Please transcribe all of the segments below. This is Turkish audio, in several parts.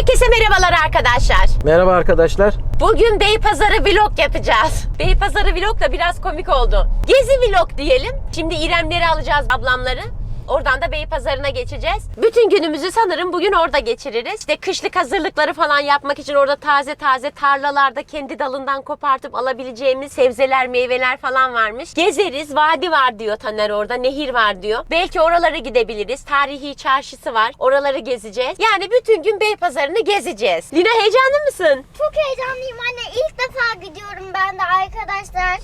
Herkese merhabalar arkadaşlar. Merhaba arkadaşlar. Bugün Beypazarı vlog yapacağız. Beypazarı vlog da biraz komik oldu. Gezi vlog diyelim. Şimdi İremleri alacağız ablamları. Oradan da Beypazarı'na geçeceğiz. Bütün günümüzü sanırım bugün orada geçiririz. İşte kışlık hazırlıkları falan yapmak için orada taze taze tarlalarda kendi dalından kopartıp alabileceğimiz sebzeler, meyveler falan varmış. Gezeriz. Vadi var diyor Taner orada. Nehir var diyor. Belki oralara gidebiliriz. Tarihi çarşısı var. Oraları gezeceğiz. Yani bütün gün Beypazarı'nı gezeceğiz. Lina heyecanlı mısın? Çok heyecanlıyım anne. İlk defa gidiyorum ben de arkadaşlar.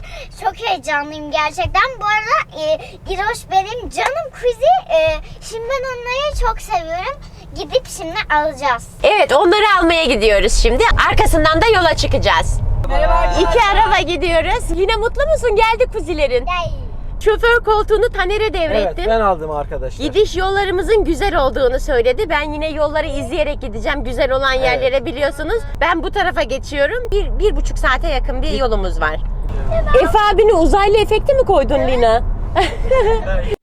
Çok heyecanlıyım gerçekten. Bu arada e, İroş benim canım kuzi. E, şimdi ben onları çok seviyorum. Gidip şimdi alacağız. Evet onları almaya gidiyoruz şimdi. Arkasından da yola çıkacağız. İki araba gidiyoruz. Yine mutlu musun? Geldi kuzilerin. Yay. Şoför koltuğunu Taner'e Evet devrettim. ben aldım arkadaşlar. Gidiş yollarımızın güzel olduğunu söyledi. Ben yine yolları izleyerek gideceğim. Güzel olan Evet. yerlere biliyorsunuz. Ben bu tarafa geçiyorum. Bir, bir buçuk saate yakın bir yolumuz var. Efe abini uzaylı efekti mi koydun Lina?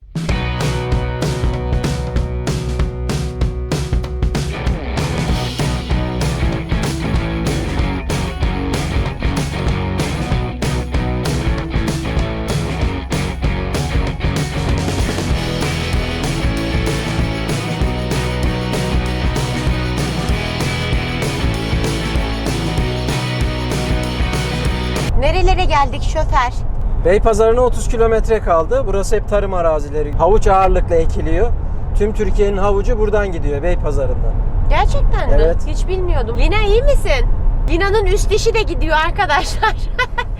Şoför? Beypazarı'na 30 kilometre kaldı. Burası hep tarım arazileri. Havuç ağırlıkla ekiliyor. Tüm Türkiye'nin havucu buradan gidiyor Beypazarı'ndan. Gerçekten mi? Evet. Hiç bilmiyordum. Lina iyi misin? Lina'nın üst dişi de gidiyor arkadaşlar.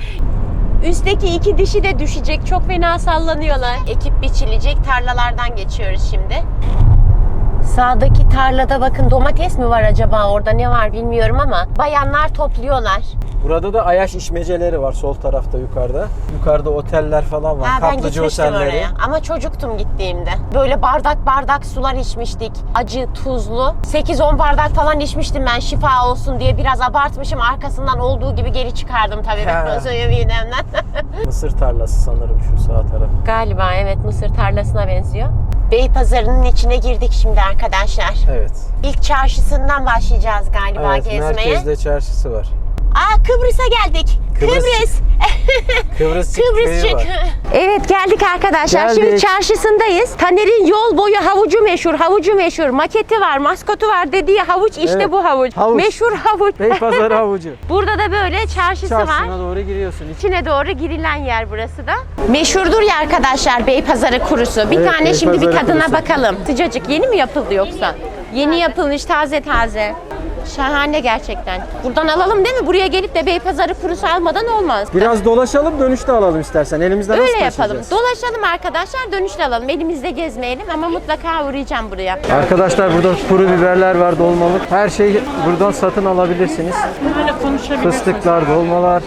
Üstteki iki dişi de düşecek. Çok fena sallanıyorlar. Ekip biçilecek. Tarlalardan geçiyoruz şimdi. Sağdaki tarlada bakın domates mi var acaba orada ne var bilmiyorum ama bayanlar topluyorlar. Burada da Ayaş işmeceleri var sol tarafta yukarıda. Yukarıda oteller falan var. Ha, ben Kaplıcı gitmiştim otelleri. oraya ama çocuktum gittiğimde. Böyle bardak bardak sular içmiştik. Acı, tuzlu. 8-10 bardak falan içmiştim ben şifa olsun diye. Biraz abartmışım. Arkasından olduğu gibi geri çıkardım tabii ben Ha. midemden. Mısır tarlası sanırım şu sağ taraf. Galiba evet mısır tarlasına benziyor. Beypazarı'nın içine girdik şimdi arkadaşlar. Evet. İlk çarşısından başlayacağız galiba evet gezmeye. merkezde çarşısı var. Aa Kıbrıs'a geldik. Kıbrıs- Kıbrıs. Kıbrısçık. var. Evet geldik arkadaşlar. Geldik. Şimdi çarşısındayız. Taner'in yol boyu havucu meşhur, havucu meşhur. Maketi var, maskotu var dediği havuç işte Evet. bu havuç. Havuç. Meşhur havuç. Beypazarı havucu. Burada da böyle çarşısı var. Çarşısına doğru giriyorsun. İçine doğru girilen yer burası da. Meşhurdur ya arkadaşlar Beypazarı kurusu. Bir Evet, tane şimdi bir Beypazarı tadına kurusu. bakalım. Sıcacık yeni mi yapıldı yoksa? Yeni yapılmış taze taze. Şahane gerçekten. Buradan alalım değil mi? Buraya gelip de Beypazarı kurusu almadan olmaz. Biraz dolaşalım dönüşte alalım istersen. Elimizde nasıl Öyle yapalım. taşıyacağız? Dolaşalım arkadaşlar, dönüşle alalım. Elimizde gezmeyelim ama mutlaka uğrayacağım buraya. Arkadaşlar burada kuru biberler var, dolmalık. Her şeyi buradan satın alabilirsiniz. Fıstıklar, dolmalar,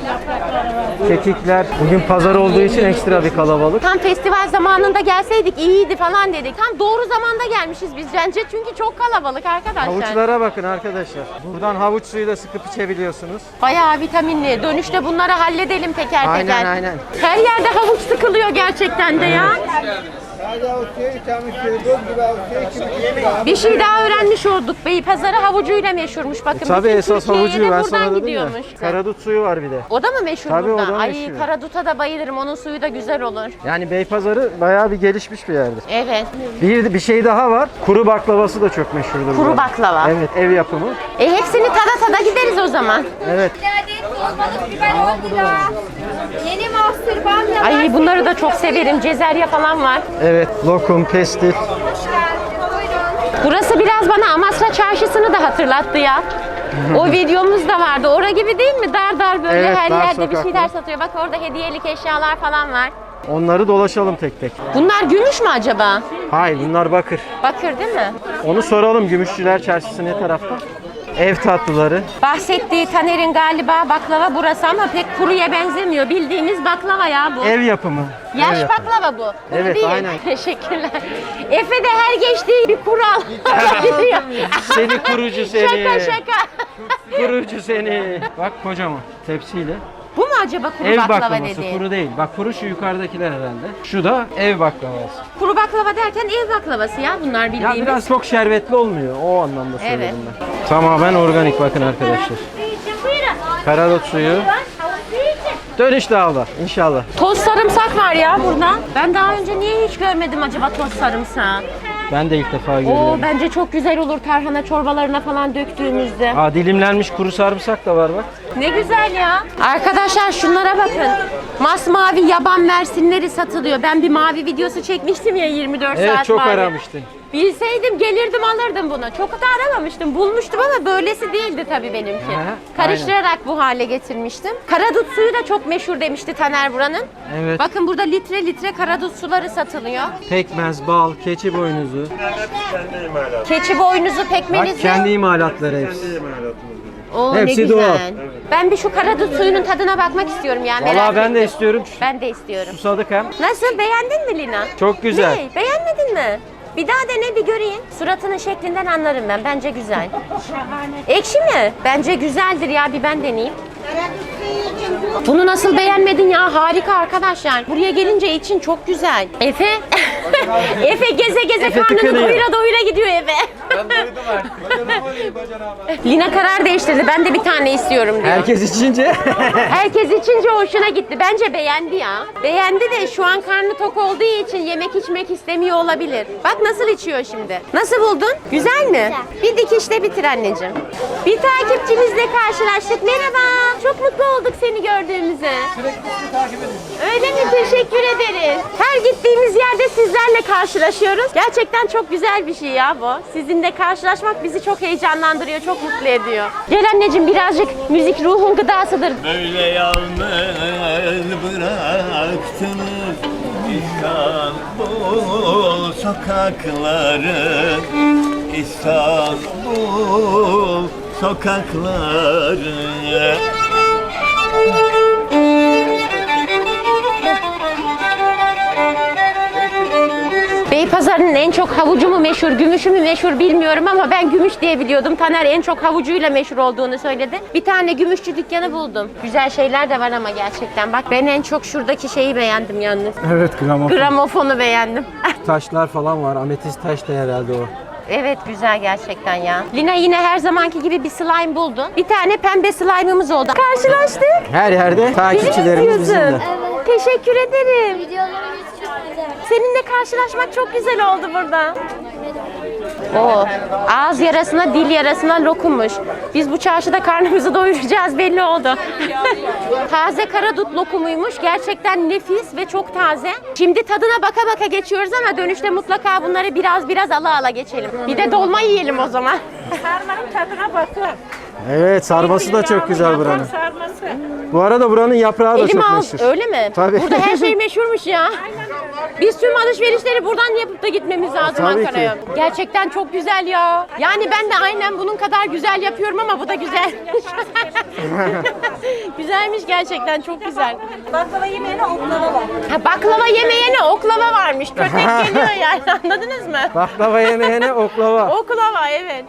kekikler. Bugün pazar olduğu için ekstra bir kalabalık. Tam festival zamanında gelseydik iyiydi falan dedik. Tam doğru zamanda gelmişiz biz bence çünkü çok kalabalık arkadaşlar. Havuçlara bakın arkadaşlar. Buradan havuç suyu da sıkıp içebiliyorsunuz. Bayağı vitaminli. Dönüşte bunları halledelim teker teker. Aynen, aynen. Her yerde havuç sıkılıyor gerçekten de ya. Bir şey daha öğrenmiş olduk. Beypazarı havucuyla meşhurmuş. Bakın Tabii bütün esas Türkiye'ye havucu de ben buradan sana dedim ya. gidiyormuş. Karadut suyu var bir de. O da mı meşhur Tabii, o burada? da Ay meşhur. Karadut'a da bayılırım. Onun suyu da güzel olur. Yani Beypazarı bayağı bir gelişmiş bir yerdir. Evet. Bir, bir şey daha var. Kuru baklavası da çok meşhurdur. Kuru burada. baklava. Evet, ev yapımı. E hepsini tada tada gideriz o zaman. Evet. Dolmalık biber 10 lira. Yeni master bamya. Ay bunları da çok severim. Cezerye falan var. Evet, lokum, pestil. Burası biraz bana Amasra Çarşısı'nı da hatırlattı ya. o videomuz da vardı. Ora gibi değil mi? Dar dar böyle Evet, her dar yerde bir sokaklar. şeyler satıyor. Bak orada hediyelik eşyalar falan var. Onları dolaşalım tek tek. Bunlar gümüş mü acaba? Hayır, bunlar bakır. Bakır değil mi? Onu soralım Gümüşçüler Çarşısı ne tarafta? Ev tatlıları. Bahsettiği Taner'in galiba baklava burası ama pek kuruya benzemiyor. Bildiğimiz baklava ya bu. Ev yapımı. Yaş Ev yapımı. baklava bu. Kuru Evet, değil. aynen. Teşekkürler. Efe de her geçtiği bir kural. Seni kurucu seni. şaka şaka. Kurucu seni. Bak kocaman tepsiyle. Bu mu acaba kuru Ev baklava baklavası dediğin? kuru değil. Bak kuru şu yukarıdakiler herhalde. Şu da ev baklavası. Kuru baklava derken ev baklavası ya bunlar Ya bildiğimiz. biraz çok şerbetli olmuyor. O anlamda Evet. söyledim ben. Tamamen organik bakın arkadaşlar. Karadut suyu. Dönüşte abla inşallah. Toz sarımsak var ya burada. Ben daha önce niye hiç görmedim acaba toz sarımsağı? Ben de ilk defa Oo görüyorum. bence çok güzel olur tarhana çorbalarına falan döktüğümüzde. Aa dilimlenmiş kuru sarımsak da var bak. Ne güzel ya. Arkadaşlar şunlara bakın. Masmavi yaban mersinleri satılıyor. Ben bir mavi videosu çekmiştim ya 24 Evet saat çok mavi. aramıştın. Bilseydim gelirdim alırdım bunu. Çok da aramamıştım. Bulmuştum ama böylesi değildi tabii benimki. Aha, Karıştırarak bu hale getirmiştim. Karadut suyu da çok meşhur demişti Taner buranın. Evet. Bakın burada litre litre karadut suları satılıyor. Pekmez, bal, keçi boynuzu. Keçi boynuzu Bak pekmenizi. kendi imalatları hepsi. Oo, ne Hepsi güzel. doğal. Ben bir şu karadut suyunun tadına bakmak istiyorum ya. merak Valla ben de ettim. istiyorum. Ben de istiyorum. Susadık hem. Nasıl beğendin mi Lina? Çok güzel. Ne? Beğenmedin mi? Bir daha dene bir göreyim. Suratının şeklinden anlarım ben. Bence güzel. Ekşi mi? Bence güzeldir ya bir ben deneyeyim. Bunu nasıl beğenmedin ya? Harika arkadaşlar. Buraya gelince için çok güzel. Efe? Efe geze geze Efe karnını tıkınıyor. doyura doyura gidiyor eve. Lina karar değiştirdi. Ben de bir tane istiyorum diyor. Herkes içince. Herkes içince hoşuna gitti. Bence beğendi ya. Beğendi de şu an karnı tok olduğu için yemek içmek istemiyor olabilir. Bak nasıl içiyor şimdi. Nasıl buldun? Güzel mi? Bir dikişte bitir anneciğim. Bir takipçimizle karşılaştık. Merhaba. Çok mutlu olduk seni gördüğümüze. Öyle mi? Teşekkür ederiz. Her gittiğimiz yerde sizlerle karşılaşıyoruz. Gerçekten çok güzel bir şey ya bu. Sizinle karşılaşmak bizi çok heyecanlandırıyor, çok mutlu ediyor. Gel anneciğim birazcık müzik ruhun gıdasıdır. Böyle yalnız bıraktınız İstanbul sokakları İstanbul sokakları Beypazarı'nın en çok havucu mu meşhur, gümüşü mü meşhur bilmiyorum ama ben gümüş diye biliyordum. Taner en çok havucuyla meşhur olduğunu söyledi. Bir tane gümüşçü dükkanı buldum. Güzel şeyler de var ama gerçekten. Bak ben en çok şuradaki şeyi beğendim yalnız. evet gramofon. Gramofonu beğendim. Taşlar falan var. Ametist taş da herhalde o. evet güzel gerçekten ya. Lina yine her zamanki gibi bir slime buldu. Bir tane pembe slime'ımız oldu. Karşılaştık. Her yerde Bizi mi takipçilerimiz izliyorsun? bizimle. Teşekkür ederim. Güzel. Seninle karşılaşmak çok güzel oldu burada. O ağız yarasına dil yarasına lokummuş. Biz bu çarşıda karnımızı doyuracağız belli oldu. taze karadut lokumuymuş. Gerçekten nefis ve çok taze. Şimdi tadına baka baka geçiyoruz ama dönüşte mutlaka bunları biraz biraz ala ala geçelim. Bir de dolma yiyelim o zaman. Sarmanın tadına bakın. Evet sarması da çok güzel buranın. Sarması. Bu arada buranın yaprağı da Elim çok al. meşhur. Öyle mi? Tabii. Burada her şey meşhurmuş ya. Biz tüm alışverişleri buradan yapıp da gitmemiz lazım Tabii ki. Ankara'ya. Gerçekten çok güzel ya. Yani ben de aynen bunun kadar güzel yapıyorum ama bu da güzel. Güzelmiş gerçekten çok güzel. Baklava yemeğine oklava var. Ha, baklava yemeyene oklava varmış. Kötek geliyor yani anladınız mı? Baklava yemeğine oklava. Oklava evet.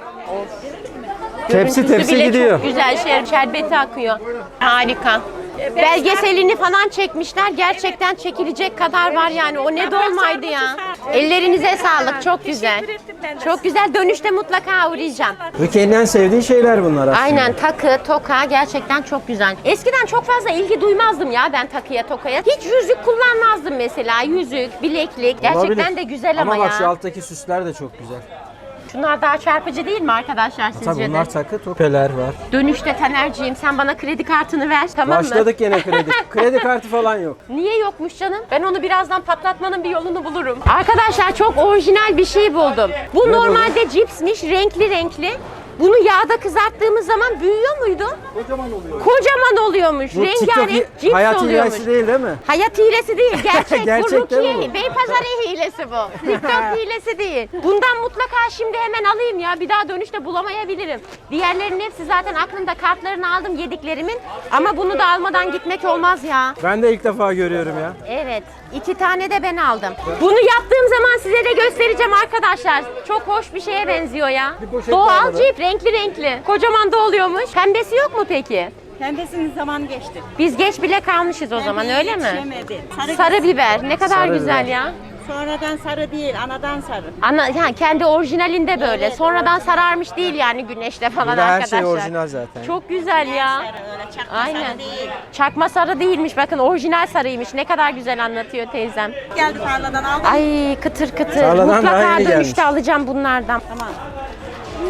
Tepsi Görüntüsü tepsi bile gidiyor. Çok güzel şey, şerbeti akıyor. Harika. Belgeselini falan çekmişler. Gerçekten çekilecek kadar var yani. O ne dolmaydı ya. Ellerinize sağlık. Çok güzel. Çok güzel. Dönüşte mutlaka uğrayacağım. Ülkenin en sevdiği şeyler bunlar aslında. Aynen takı, toka gerçekten çok güzel. Eskiden çok fazla ilgi duymazdım ya ben takıya, tokaya. Hiç yüzük kullanmazdım mesela. Yüzük, bileklik. Gerçekten Olabilir. de güzel ama, Ama bak ya. şu alttaki süsler de çok güzel. Şunlar daha çarpıcı değil mi arkadaşlar sizce Tabii de? bunlar takı topeler var. Dönüşte Taner'ciğim sen bana kredi kartını ver tamam mı? Başladık yine kredi. kredi kartı falan yok. Niye yokmuş canım? Ben onu birazdan patlatmanın bir yolunu bulurum. Arkadaşlar çok orijinal bir şey buldum. Bu normalde cipsmiş, renkli renkli. Bunu yağda kızarttığımız zaman büyüyor muydu? Kocaman oluyor. Kocaman oluyormuş. Bu TikTok Rengarenk cips hayat oluyormuş. hikayesi değil değil mi? Hayat hilesi değil, gerçek. bu Gerçekten Rukiye, mi bu? Beypazarı hilesi bu. TikTok hilesi değil. Bundan mutlaka şimdi hemen alayım ya. Bir daha dönüşte bulamayabilirim. Diğerlerinin hepsi zaten aklımda. Kartlarını aldım yediklerimin. Ama bunu da almadan gitmek olmaz ya. Ben de ilk defa görüyorum ya. Evet. İki tane de ben aldım. Bunu yaptığım zaman size de göstereceğim arkadaşlar. Çok hoş bir şeye benziyor ya. Doğal cip, renkli renkli. Kocaman da oluyormuş. Pembesi yok mu peki? Pembesinin zaman geçti. Biz geç bile kalmışız o zaman öyle mi? yetişemedi. Sarı, Sarı biber ne kadar Sarı güzel biber. ya. Sonradan sarı değil, anadan sarı. Ana ha, kendi orijinalinde böyle. Sonradan sararmış değil yani güneşte falan Burada her arkadaşlar. şey orijinal zaten. Çok güzel ya. Sarı öyle çakma Aynen. sarı değil. Çakma sarı değilmiş bakın orijinal sarıymış. Ne kadar güzel anlatıyor teyzem. Geldi tarladan aldım. Ay kıtır kıtır. Tarladan daha Mutlaka yeni dönüşte gelmiş. alacağım bunlardan. Tamam.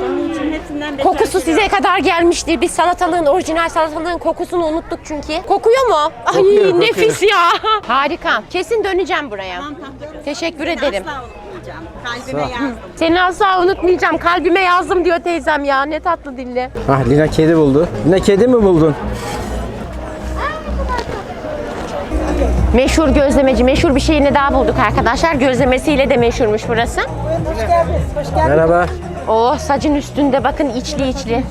Onun için hepsinden beş Kokusu size kadar gelmiştir. Biz salatalığın, orijinal salatalığın kokusunu unuttuk çünkü. Kokuyor mu? Ay Kokuyor, kokuyor. nefis ya. Harika. Kesin döneceğim buraya. Tamam, tamam. Teşekkür Seni ederim. Asla unutmayacağım. Kalbime yazdım. Seni asla unutmayacağım. Kalbime yazdım diyor teyzem ya. Ne tatlı dilli. Ah Lina kedi buldu. Lina kedi mi buldun? Meşhur gözlemeci, meşhur bir şeyini daha bulduk arkadaşlar. Gözlemesiyle de meşhurmuş burası. Merhaba. Oh sacın üstünde bakın içli içli.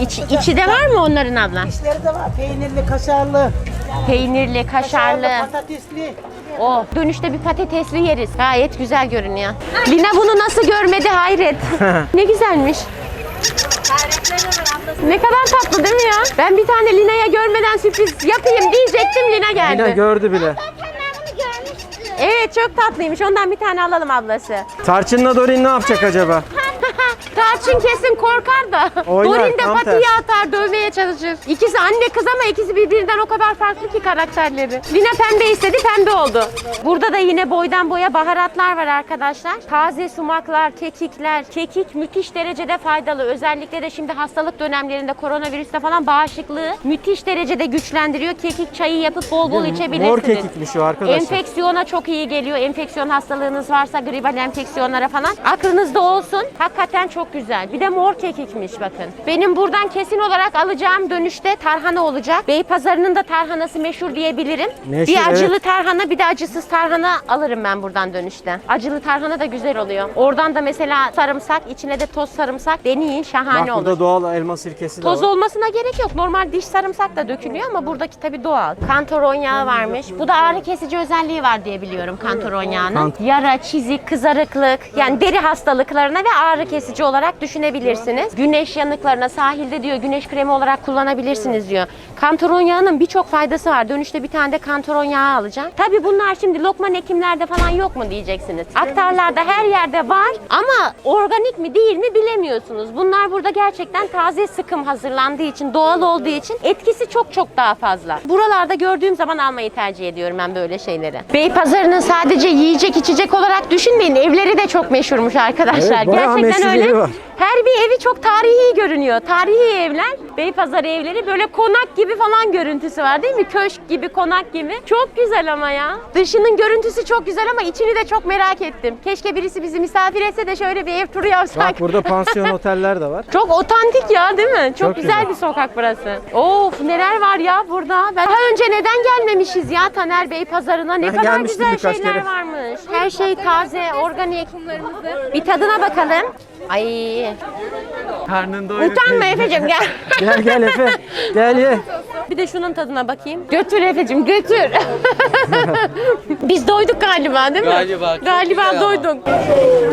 İç, içi de var mı onların abla? İçleri de var. Peynirli, kaşarlı, Peynirli, kaşarlı. patatesli. Oh dönüşte bir patatesli yeriz. Gayet güzel görünüyor. Lina bunu nasıl görmedi hayret. ne güzelmiş. Ne kadar tatlı değil mi ya? Ben bir tane Lina'ya görmeden sürpriz yapayım diyecektim Lina geldi. Lina gördü bile. Evet çok tatlıymış. Ondan bir tane alalım ablası. Tarçınla Dorin ne yapacak acaba? Tarçın kesin korkar da. Oynar, Dorin de tam patiye tersi. atar, dövmeye çalışır. İkisi anne kız ama ikisi birbirinden o kadar farklı ki karakterleri. Lina pembe istedi, pembe oldu. Burada da yine boydan boya baharatlar var arkadaşlar. Taze sumaklar, kekikler. Kekik müthiş derecede faydalı. Özellikle de şimdi hastalık dönemlerinde koronavirüste falan bağışıklığı müthiş derecede güçlendiriyor. Kekik çayı yapıp bol bol içebilirsiniz. Mor kekikmiş o arkadaşlar. Enfeksiyona çok iyi geliyor. Enfeksiyon hastalığınız varsa gribal enfeksiyonlara falan. Aklınızda olsun. Hakikaten çok güzel. Bir de mor kekikmiş bakın. Benim buradan kesin olarak alacağım dönüşte tarhana olacak. Beypazarı'nın da tarhanası meşhur diyebilirim. Meşhur, bir acılı evet. tarhana bir de acısız tarhana alırım ben buradan dönüşte. Acılı tarhana da güzel oluyor. Oradan da mesela sarımsak, içine de toz sarımsak deneyin şahane Bak olur. burada doğal elma sirkesi de Toz var. olmasına gerek yok. Normal diş sarımsak da dökülüyor ama buradaki tabii doğal. Kantaron yağı varmış. Bu da ağrı kesici özelliği var diye biliyorum kantaron yağının. Yara, çizik, kızarıklık yani deri hastalıklarına ve ağrı kesici olarak düşünebilirsiniz. Güneş yanıklarına sahilde diyor güneş kremi olarak kullanabilirsiniz diyor. Kantaron yağının birçok faydası var. Dönüşte bir tane de kantaron yağı alacağım. Tabii bunlar şimdi lokman hekimlerde falan yok mu diyeceksiniz. Aktarlarda her yerde var ama organik mi değil mi bilemiyorsunuz. Bunlar burada gerçekten taze sıkım hazırlandığı için, doğal olduğu için etkisi çok çok daha fazla. Buralarda gördüğüm zaman almayı tercih ediyorum ben böyle şeyleri. Beypazarı'nın sadece yiyecek içecek olarak düşünmeyin. Evleri de çok meşhurmuş arkadaşlar. Evet, bayağı gerçekten meşhur öyle. yeri var. Her bir evi çok tarihi görünüyor. Tarihi evler, Beypazarı evleri böyle konak gibi falan görüntüsü var değil mi? Köşk gibi, konak gibi. Çok güzel ama ya. Dışının görüntüsü çok güzel ama içini de çok merak ettim. Keşke birisi bizi misafir etse de şöyle bir ev turu yapsak. Bak burada pansiyon oteller de var. Çok otantik ya değil mi? Çok, Çok güzel, güzel. bir sokak burası. Of neler var ya burada. Ben daha önce neden gelmemişiz ya Taner Bey pazarına? Ne kadar güzel şeyler kere. varmış. Her şey taze, organik. Bir tadına bakalım. Ay Karnında utanma Efe'cim gel. Gel gel Efe. Gel ye. Bir de şunun tadına bakayım. Götür Efe'cim götür. Biz doyduk galiba değil mi? Galiba, çok Galiba güzel ama. doyduk.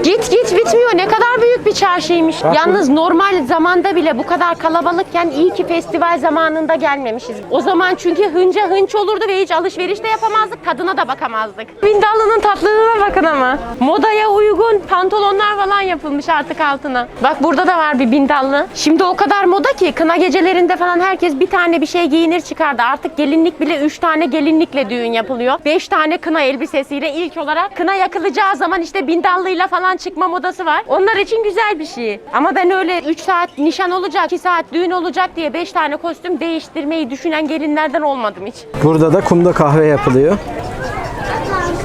Git git bitmiyor. Ne kadar büyük bir çarşıymış. Bak Yalnız normal zamanda bile bu kadar kalabalıkken iyi ki festival zamanında gelmemişiz. O zaman çünkü hınca hınç olurdu ve hiç alışveriş de yapamazdık. Tadına da bakamazdık. Bindallı'nın tatlılığına bakın ama. Modaya uygun pantolonlar falan yapılmış artık altına. Bak burada da var bir bindallı. Şimdi o kadar moda ki kına gecelerinde falan herkes bir tane bir şey giyinir çıkardı. Artık gelinlik bile 3 tane gelinlikle düğün yapılıyor. 5 tane kına elbisesiyle ilk olarak kına yakılacağı zaman işte bindallıyla falan çıkma modası var. Onlar için güzel bir şey. Ama ben öyle 3 saat nişan olacak, 2 saat düğün olacak diye 5 tane kostüm değiştirmeyi düşünen gelinlerden olmadım hiç. Burada da kumda kahve yapılıyor.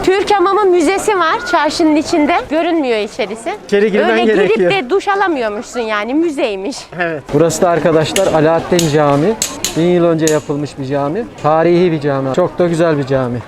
Türk Hamamı Müzesi var çarşının içinde. Görünmüyor içerisi. İçeri girmen Öyle gerekiyor. girip de duş alamıyormuşsun yani müzeymiş. Evet. Burası da arkadaşlar Alaaddin Camii. Bin yıl önce yapılmış bir cami. Tarihi bir cami. Çok da güzel bir cami.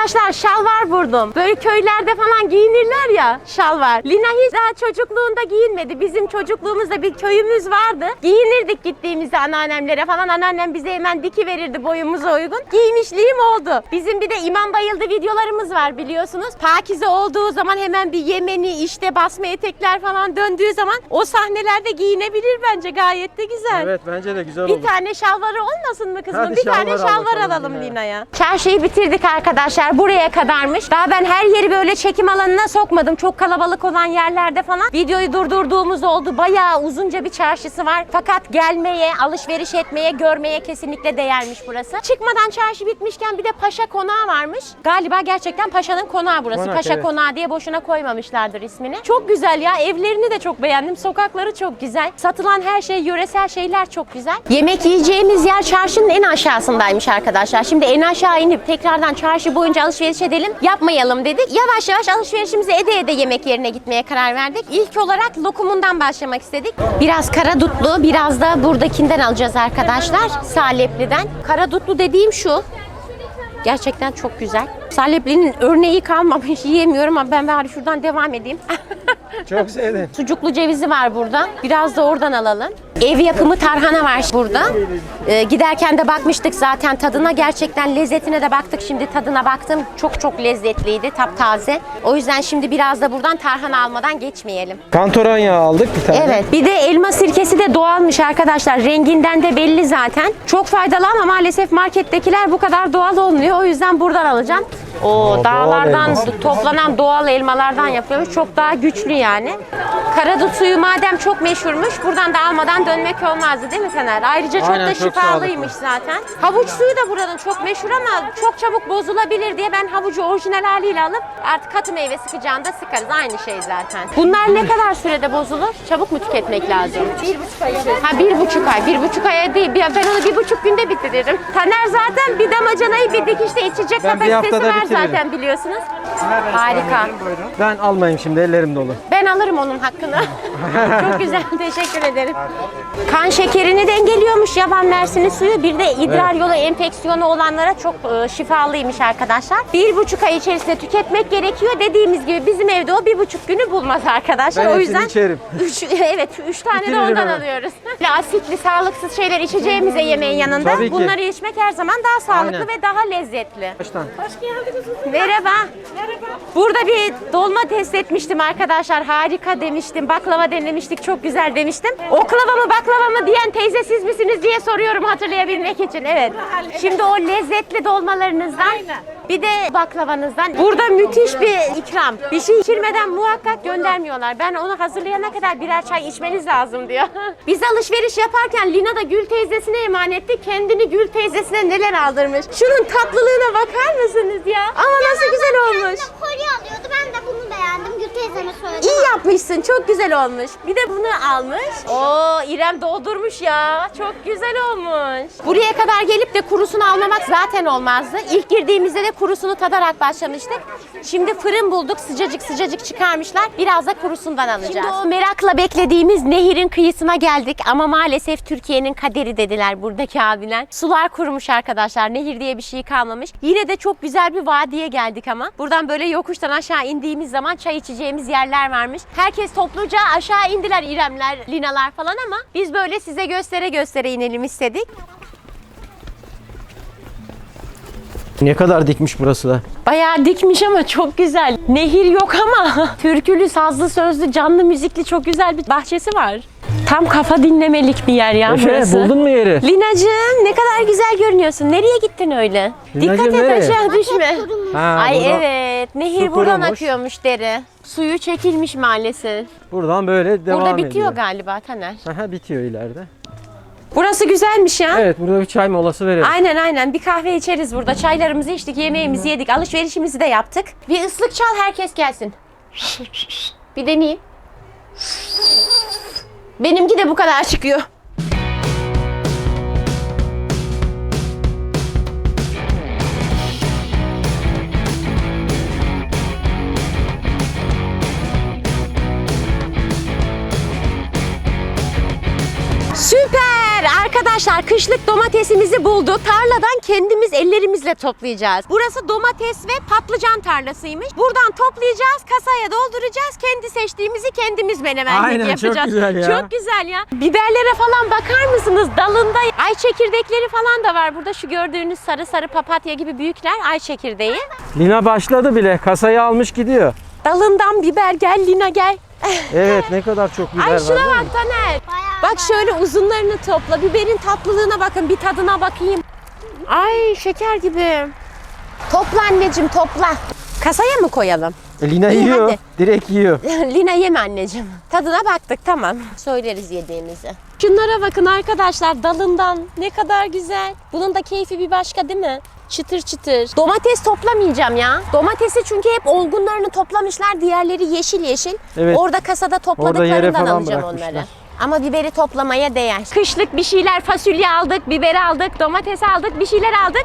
Arkadaşlar şalvar buldum. Böyle köylerde falan giyinirler ya şalvar. Lina hiç daha çocukluğunda giyinmedi. Bizim çocukluğumuzda bir köyümüz vardı. Giyinirdik gittiğimizde anneannemlere falan. Anneannem bize hemen diki verirdi boyumuza uygun. Giymişliğim oldu. Bizim bir de İmam Bayıldı videolarımız var biliyorsunuz. Pakize olduğu zaman hemen bir Yemeni işte basma etekler falan döndüğü zaman o sahnelerde giyinebilir bence gayet de güzel. Evet bence de güzel oldu. Bir tane şalvarı olmasın mı kızım? Hadi bir tane şalvar alalım Lina'ya. Lina'ya. Çarşıyı bitirdik arkadaşlar. Buraya kadarmış. Daha ben her yeri böyle çekim alanına sokmadım. Çok kalabalık olan yerlerde falan. Videoyu durdurduğumuz oldu. Bayağı uzunca bir çarşısı var. Fakat gelmeye, alışveriş etmeye, görmeye kesinlikle değermiş burası. Çıkmadan çarşı bitmişken bir de Paşa Konağı varmış. Galiba gerçekten Paşa'nın konağı burası. Konak, Paşa evet. Konağı diye boşuna koymamışlardır ismini. Çok güzel ya. Evlerini de çok beğendim. Sokakları çok güzel. Satılan her şey, yöresel şeyler çok güzel. Yemek yiyeceğimiz yer çarşının en aşağısındaymış arkadaşlar. Şimdi en aşağı inip tekrardan çarşı boyunca alışveriş edelim. Yapmayalım dedik. Yavaş yavaş alışverişimizi ede ede yemek yerine gitmeye karar verdik. İlk olarak lokumundan başlamak istedik. Biraz karadutlu, biraz da buradakinden alacağız arkadaşlar. Salepli'den. Karadutlu dediğim şu. Gerçekten çok güzel. Salepli'nin örneği kalmamış yiyemiyorum ama ben bari şuradan devam edeyim. Çok sevdim. Sucuklu cevizi var burada. Biraz da oradan alalım. Ev yapımı tarhana var burada. Ee, giderken de bakmıştık zaten tadına. Gerçekten lezzetine de baktık. Şimdi tadına baktım. Çok çok lezzetliydi. Taptaze. O yüzden şimdi biraz da buradan tarhana almadan geçmeyelim. Kantoron yağı aldık bir tane. Evet. Bir de elma sirkesi de doğalmış arkadaşlar. Renginden de belli zaten. Çok faydalı ama maalesef markettekiler bu kadar doğal olmuyor. O yüzden buradan alacağım. O dağlardan elma. toplanan doğal elmalardan yapıyormuş. Çok daha güçlü yani. Karadut suyu madem çok meşhurmuş, buradan da almadan dönmek olmazdı değil mi Taner? Ayrıca çok Aynen, da çok şifalıymış zaten. Havuç suyu da buranın çok meşhur ama çok çabuk bozulabilir diye ben havucu orijinal haliyle alıp artık katı meyve sıkacağında sıkarız. Aynı şey zaten. Bunlar ne kadar sürede bozulur? Çabuk mu tüketmek lazım? Bir buçuk ay. Ha bir buçuk ay. Bir buçuk aya değil. Ben onu bir buçuk günde bitiririm. Taner zaten bir damacanayı bir dikişte içecek Ben kapasitesi var. Zaten biliyorsunuz. Harika. Ben almayayım şimdi ellerim dolu. Ben alırım onun hakkını. Çok güzel. Teşekkür ederim. Kan şekerini dengeliyormuş yaban mersini suyu. Bir de idrar yolu enfeksiyonu olanlara çok e, şifalıymış arkadaşlar. Bir buçuk ay içerisinde tüketmek gerekiyor. Dediğimiz gibi bizim evde o bir buçuk günü bulmaz arkadaşlar. Ben o hepsini yüzden içerim. Üç, evet üç tane de ondan hemen. alıyoruz. Böyle asitli, sağlıksız şeyler içeceğimize yemeğin yanında Tabii ki. bunları içmek her zaman daha sağlıklı Aynen. ve daha lezzetli. Baştan. Merhaba. Merhaba. Burada bir dolma test etmiştim arkadaşlar. Harika demiştim. Baklava denemiştik. Çok güzel demiştim. Oklava mı baklava mı diyen teyze siz misiniz diye soruyorum hatırlayabilmek için. Evet. Şimdi o lezzetli dolmalarınızdan bir de baklavanızdan. Burada müthiş bir ikram. Bir şey içirmeden muhakkak göndermiyorlar. Ben onu hazırlayana kadar birer çay içmeniz lazım diyor. Biz alışveriş yaparken Lina da Gül teyzesine emanetti. Kendini Gül teyzesine neler aldırmış. Şunun tatlılığına bakar mısınız ya? Ama nasıl güzel olmuş. Annem kolye alıyordu. Ben de bunu beğendim. Gül teyzeme söyledim. İyi yapmışsın. Çok güzel olmuş. Bir de bunu almış. Oo İrem doldurmuş ya. Çok güzel olmuş. Buraya kadar gelip de kurusunu almamak zaten olmazdı. İlk girdiğimizde de kurusunu tadarak başlamıştık. Şimdi fırın bulduk. Sıcacık sıcacık çıkarmışlar. Biraz da kurusundan alacağız. Şimdi o merakla beklediğimiz nehirin kıyısına geldik. Ama maalesef Türkiye'nin kaderi dediler buradaki abiler. Sular kurumuş arkadaşlar. Nehir diye bir şey kalmamış. Yine de çok güzel bir vadiye geldik ama. Buradan böyle yokuştan aşağı indiğimiz zaman çay içeceğimiz yerler varmış. Herkes topluca aşağı indiler İremler, Linalar falan ama biz böyle size göstere göstere inelim istedik. Ne kadar dikmiş burası da. Bayağı dikmiş ama çok güzel. Nehir yok ama türkülü, sazlı, sözlü, canlı müzikli çok güzel bir bahçesi var. Tam kafa dinlemelik bir yer ya Efe burası. buldun mu yeri? Linacığım ne kadar güzel görünüyorsun. Nereye gittin öyle? Linacığım, Dikkat et nereye? aşağı düşme. Ha, Ay burada- evet. Nehir su buradan kurumuş. akıyormuş deri. Suyu çekilmiş maalesef. Buradan böyle devam Burada ediyor. bitiyor galiba Taner. Aha bitiyor ileride. Burası güzelmiş ya. Evet burada bir çay molası verelim. Aynen aynen bir kahve içeriz burada. Çaylarımızı içtik, yemeğimizi yedik, alışverişimizi de yaptık. Bir ıslık çal herkes gelsin. Bir deneyeyim. Benimki de bu kadar çıkıyor. Arkadaşlar kışlık domatesimizi buldu. Tarladan kendimiz ellerimizle toplayacağız. Burası domates ve patlıcan tarlasıymış. Buradan toplayacağız, kasaya dolduracağız. Kendi seçtiğimizi kendimiz menemenlik Aynen, çok yapacağız. güzel ya. Çok güzel ya. Biberlere falan bakar mısınız? Dalında ay çekirdekleri falan da var. Burada şu gördüğünüz sarı sarı papatya gibi büyükler ay çekirdeği. Lina başladı bile. Kasayı almış gidiyor. Dalından biber gel Lina gel. Evet ne kadar çok biber Ay var. şuna değil mi? bak Taner. Bayağı Bak şöyle uzunlarını topla. Biberin tatlılığına bakın. Bir tadına bakayım. Ay şeker gibi. Topla anneciğim topla. Kasaya mı koyalım? Lina İyi, yiyor. hadi. Direkt yiyor. Lina yeme anneciğim. Tadına baktık tamam. Söyleriz yediğimizi. Şunlara bakın arkadaşlar dalından. Ne kadar güzel. Bunun da keyfi bir başka değil mi? Çıtır çıtır. Domates toplamayacağım ya. Domatesi çünkü hep olgunlarını toplamışlar. Diğerleri yeşil yeşil. Evet. Orada kasada yere topladıklarından falan alacağım bırakmışlar. onları. Ama biberi toplamaya değer. Kışlık bir şeyler fasulye aldık, biber aldık, domates aldık, bir şeyler aldık.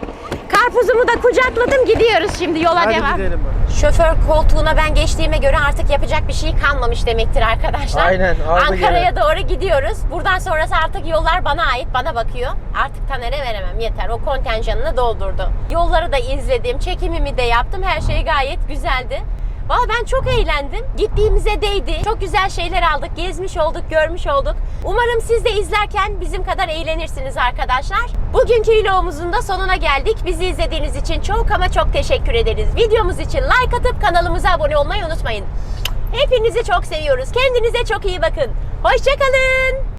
Karpuzumu da kucakladım gidiyoruz şimdi yola Hadi devam. gidelim. Şoför koltuğuna ben geçtiğime göre artık yapacak bir şey kalmamış demektir arkadaşlar. Aynen, Ankara'ya doğru gidiyoruz. Buradan sonrası artık yollar bana ait, bana bakıyor. Artık Taner'e veremem yeter. O kontenjanını doldurdu. Yolları da izledim, çekimimi de yaptım. Her şey gayet güzeldi. Valla ben çok eğlendim. Gittiğimize değdi. Çok güzel şeyler aldık, gezmiş olduk, görmüş olduk. Umarım siz de izlerken bizim kadar eğlenirsiniz arkadaşlar. Bugünkü vlogumuzun da sonuna geldik. Bizi izlediğiniz için çok ama çok teşekkür ederiz. Videomuz için like atıp kanalımıza abone olmayı unutmayın. Hepinizi çok seviyoruz. Kendinize çok iyi bakın. Hoşçakalın.